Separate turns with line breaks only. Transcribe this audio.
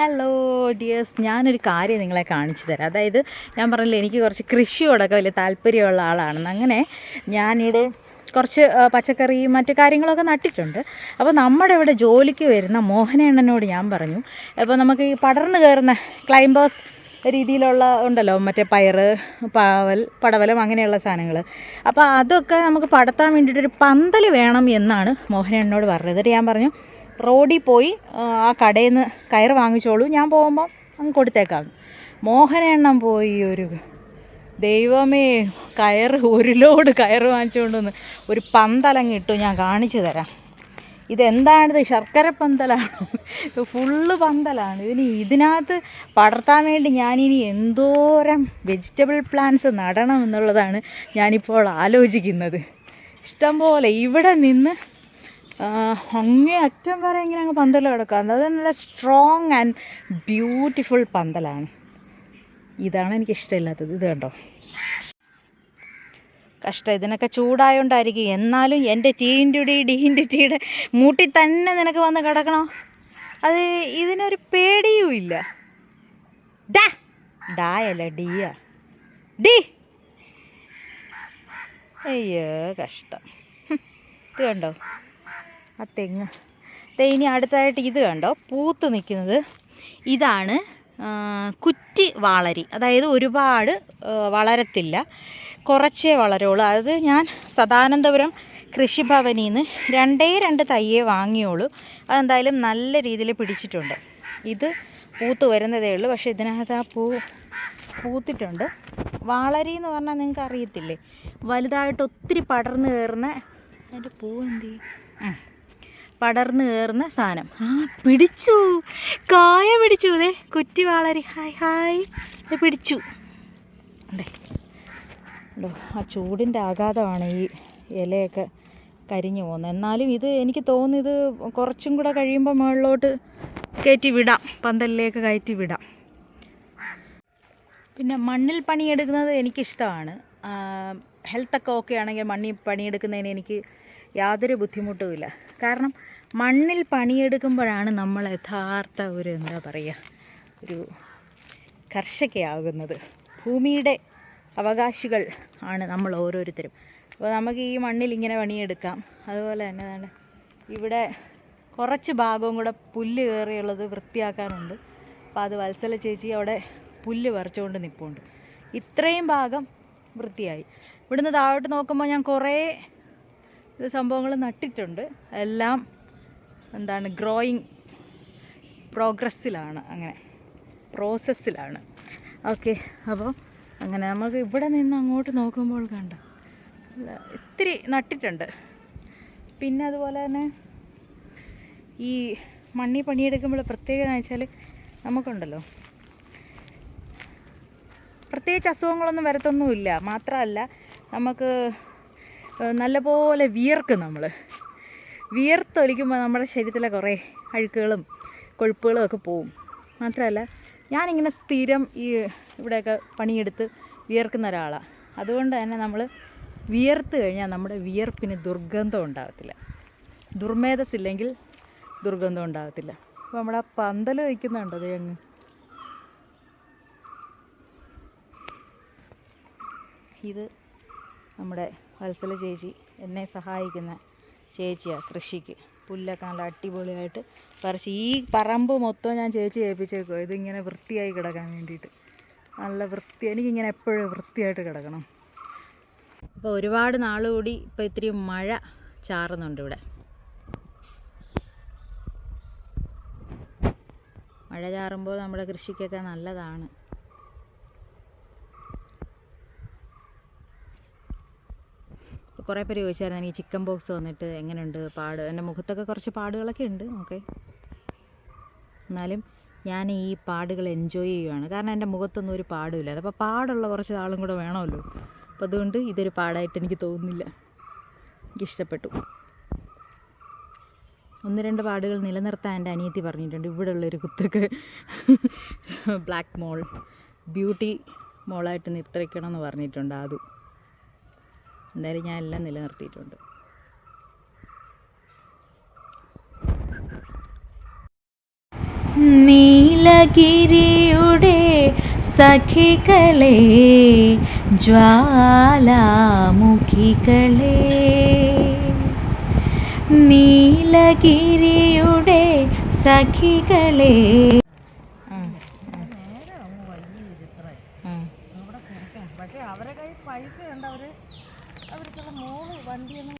Hello dears ഞാനൊരു കാര്യം നിങ്ങളെ കാണിച്ചു തരാം. അതായത് ഞാൻ പറഞ്ഞില്ലേ എനിക്ക് കുറച്ച് കൃഷിയോടൊക്കെ വലിയ താല്പര്യമുള്ള ആളാണെന്ന്. അങ്ങനെ ഞാനിവിടെ കുറച്ച് പച്ചക്കറിയും മറ്റു കാര്യങ്ങളൊക്കെ നട്ടിട്ടുണ്ട്. അപ്പോൾ നമ്മുടെ ഇവിടെ ജോലിക്ക് വരുന്ന മോഹനേണ്ണനോട് ഞാൻ പറഞ്ഞു. അപ്പോൾ നമുക്ക് ഈ പടർന്നു കയറുന്ന ക്ലൈംബേഴ്സ് രീതിയിലുള്ള ഉണ്ടല്ലോ മറ്റേ പയറ് പാവൽ പടവലം അങ്ങനെയുള്ള സാധനങ്ങൾ. അപ്പോൾ അതൊക്കെ നമുക്ക് പടർത്താൻ വേണ്ടിയിട്ടൊരു പന്തൽ വേണം എന്നാണ് മോഹനേണ്ണനോട് പറഞ്ഞത്. ഞാൻ പറഞ്ഞു റോഡിൽ പോയി ആ, കടയിൽ നിന്ന് കയറ് വാങ്ങിച്ചോളൂ. ഞാൻ പോകുമ്പോൾ അങ്ങ് കൊടുത്തേക്കാം. മോഹനെണ്ണം പോയി ഒരു ദൈവമേ കയറ് ഒരു ലോഡ് കയറ് വാങ്ങിച്ചുകൊണ്ട് വന്ന് ഒരു പന്തലങ്ങ് ഇട്ടു. ഞാൻ കാണിച്ചു തരാം. ഇതെന്താണിത് ശർക്കര പന്തലാണ്. ഫുള്ള് പന്തലാണ്. ഇതിന് ഇതിനകത്ത് പടർത്താൻ വേണ്ടി ഞാനിനി എന്തോരം വെജിറ്റബിൾ പ്ലാന്റ്സ് നടണം എന്നുള്ളതാണ് ഞാനിപ്പോൾ ആലോചിക്കുന്നത്. ഇഷ്ടംപോലെ ഇവിടെ നിന്ന് അങ്ങേ അറ്റം വരെ ഇങ്ങനെ അങ്ങ് പന്തൽ കിടക്കാം അത് നല്ല സ്ട്രോങ് ആൻഡ് ബ്യൂട്ടിഫുൾ പന്തലാണ്. ഇതാണ് എനിക്ക് ഇഷ്ടമില്ലാത്തത്. ഇത് കണ്ടോ? കഷ്ടം. ഇതിനൊക്കെ ചൂടായോണ്ടായിരിക്കും. എന്നാലും എന്റെ ടീന്റെ ഡീന്റെ ടീയുടെ മൂട്ടി തന്നെ നിനക്ക് വന്ന് കിടക്കണോ? അത് ഇതിനൊരു പേടിയും ഇല്ല. ഡാ ഡായല്ല ഡിയ. ഡി. അയ്യോ കഷ്ടം. ഇത് കണ്ടോ? ആ തെങ്ങ്. ഇനി അടുത്തായിട്ട് ഇത് കണ്ടോ? പൂത്ത് നിൽക്കുന്നത്. ഇതാണ് കുറ്റി വാളരി. അതായത് ഒരുപാട് വളരത്തില്ല. കുറച്ചേ വളരുള്ളൂ. അത് ഞാൻ സദാനന്ദപുരം കൃഷിഭവനിൽ നിന്ന് രണ്ടേ രണ്ട് തയ്യേ വാങ്ങിയോളൂ അതെന്തായാലും നല്ല രീതിയിൽ പിടിച്ചിട്ടുണ്ട്. ഇത് പൂത്ത് വരുന്നതേ ഉള്ളൂ. പക്ഷേ ഇതിനകത്ത് ആ പൂ പൂത്തിട്ടുണ്ട്. വാളരി എന്ന് പറഞ്ഞാൽ നിങ്ങൾക്ക് അറിയത്തില്ലേ വലുതായിട്ട് ഒത്തിരി പടർന്നു കയറുന്ന അതിന്റെ പൂ എന്ത് ചെയ്യും? പടർന്നു കയറുന്ന സാധനം. ആ പിടിച്ചു. കായ പിടിച്ചു. അതെ കുറ്റി വാളരി ഹായ്. ഹായ് പിടിച്ചു. ഉണ്ടോ ആ ചൂടിന്റെ ആഘാതമാണ് ഈ ഇലയൊക്കെ കരിഞ്ഞു പോകുന്നത്. എന്നാലും ഇത് എനിക്ക് തോന്നുന്നു ഇത് കുറച്ചും കൂടെ കഴിയുമ്പോൾ മുകളിലോട്ട് കയറ്റി വിടാം. പന്തലിലേക്ക് കയറ്റി വിടാം. പിന്നെ മണ്ണിൽ പണിയെടുക്കുന്നത് എനിക്കിഷ്ടമാണ്. ഹെൽത്തൊക്കെ ഓക്കെ ആണെങ്കിൽ മണ്ണിൽ പണിയെടുക്കുന്നതിന് എനിക്ക് യാതൊരു ബുദ്ധിമുട്ടുമില്ല കാരണം മണ്ണിൽ പണിയെടുക്കുമ്പോഴാണ് നമ്മൾ യഥാർത്ഥ ഒരു എന്താ പറയുക ഒരു കർഷകയാകുന്നത് ഭൂമിയുടെ അവകാശികൾ ആണ് നമ്മൾ ഓരോരുത്തരും. അപ്പോൾ നമുക്ക് ഈ മണ്ണിൽ ഇങ്ങനെ പണിയെടുക്കാം. അതുപോലെ തന്നെ ഇവിടെ കുറച്ച് ഭാഗവും കൂടെ പുല്ല് കയറിയുള്ളത് വൃത്തിയാക്കാനുണ്ട്. അപ്പോൾ അത് വത്സല ചേച്ചി അവിടെ പുല്ല് പറിച്ചുകൊണ്ട് നിൽപ്പുണ്ട് ഇത്രയും ഭാഗം വൃത്തിയായി. ഇവിടുന്ന് താഴോട്ട് നോക്കുമ്പോൾ ഞാൻ കുറേ ഇത് സംഭവങ്ങൾ നട്ടിട്ടുണ്ട്. എല്ലാം എന്താണ് ഗ്രോയിങ് പ്രോഗ്രസ്സിലാണ് അങ്ങനെ. പ്രോസസ്സിലാണ് ഓക്കെ അപ്പോൾ അങ്ങനെ നമുക്ക് ഇവിടെ നിന്ന് അങ്ങോട്ട് നോക്കുമ്പോൾ കണ്ട ഇത്തിരി നട്ടിട്ടുണ്ട്. പിന്നെ അതുപോലെ തന്നെ ഈ മണ്ണി പണിയെടുക്കുമ്പോൾ പ്രത്യേകത എന്ന് വെച്ചാൽ നമുക്കുണ്ടല്ലോ പ്രത്യേകിച്ച് അസുഖങ്ങളൊന്നും വരത്തൊന്നുമില്ല. മാത്രമല്ല നമുക്ക് നല്ലപോലെ വിയർക്കും നമ്മൾ വിയർത്തൊലിക്കുമ്പോൾ നമ്മുടെ ശരീരത്തിലെ കുറേ അഴുക്കുകളും കൊഴുപ്പുകളും ഒക്കെ പോവും. മാത്രമല്ല ഞാനിങ്ങനെ സ്ഥിരം ഈ ഇവിടെയൊക്കെ പണിയെടുത്ത് വിയർക്കുന്ന ഒരാളാണ് അതുകൊണ്ട് തന്നെ നമ്മൾ വിയർത്ത് കഴിഞ്ഞാൽ നമ്മുടെ വിയർപ്പിന് ദുർഗന്ധം ഉണ്ടാകത്തില്ല ദുർമേധസ്സില്ലെങ്കിൽ ദുർഗന്ധം ഉണ്ടാകത്തില്ല അപ്പോൾ നമ്മുടെ പന്തൽ വയ്ക്കുന്നുണ്ട് അതേ അങ്ങ്. ഇത് നമ്മുടെ വത്സല ചേച്ചി എന്നെ സഹായിക്കുന്ന ചേച്ചിയാണ് കൃഷിക്ക്. പുല്ലൊക്കെ നല്ല അടിപൊളിയായിട്ട് പറിച്ച് ഈ പറമ്പ് മൊത്തം ഞാൻ ചേച്ചി ഏൽപ്പിച്ചേക്കോ ഇതിങ്ങനെ വൃത്തിയായി കിടക്കാൻ വേണ്ടിയിട്ട്. നല്ല വൃത്തി എനിക്കിങ്ങനെ എപ്പോഴും വൃത്തിയായിട്ട് കിടക്കണം. അപ്പോൾ ഒരുപാട് നാൾ കൂടി ഇപ്പോൾ ഇത്തിരി മഴ ചാറുന്നുണ്ട് ഇവിടെ. മഴ ചാറുമ്പോൾ നമ്മുടെ കൃഷിക്കൊക്കെ നല്ലതാണ്. കുറേ പേര് ചോദിച്ചായിരുന്നു എനിക്ക് ചിക്കൻ ബോക്സ് വന്നിട്ട് എങ്ങനെയുണ്ട് പാട്? എന്റെ മുഖത്തൊക്കെ കുറച്ച് പാടുകളൊക്കെ ഉണ്ട് ഓക്കെ. എന്നാലും ഞാൻ ഈ പാടുകൾ എൻജോയ് ചെയ്യുവാണ്. കാരണം എന്റെ മുഖത്തൊന്നും ഒരു പാടുമില്ല. അതപ്പോൾ പാടുള്ള കുറച്ച് ആളും കൂടെ വേണമല്ലോ. അപ്പോൾ അതുകൊണ്ട് ഇതൊരു പാടായിട്ട് എനിക്ക് തോന്നുന്നില്ല. എനിക്കിഷ്ടപ്പെട്ടു ഒന്ന് രണ്ട് പാടുകൾ നിലനിർത്താൻ എന്റെ അനിയത്തി പറഞ്ഞിട്ടുണ്ട്. ഇവിടെ ഉള്ളൊരു കുത്തൊക്കെ ബ്ലാക്ക് മോൾ ബ്യൂട്ടി മോളായിട്ട് നിർത്തിക്കണം എന്ന് പറഞ്ഞിട്ടുണ്ട് അതും എന്തായാലും ഞാൻ എല്ലാം നിലനിർത്തിയിട്ടുണ്ട്. നീല നീലഗിരിയുടെ സഖികളെ ജ്വാലാമുഖികളെ. നീലഗിരിയുടെ സഖികളെ.
പക്ഷേ അവരെ കയ്യിൽ പൈസ ഉണ്ട് അവർക്കുള്ള മോൾ വണ്ടിയൊന്നും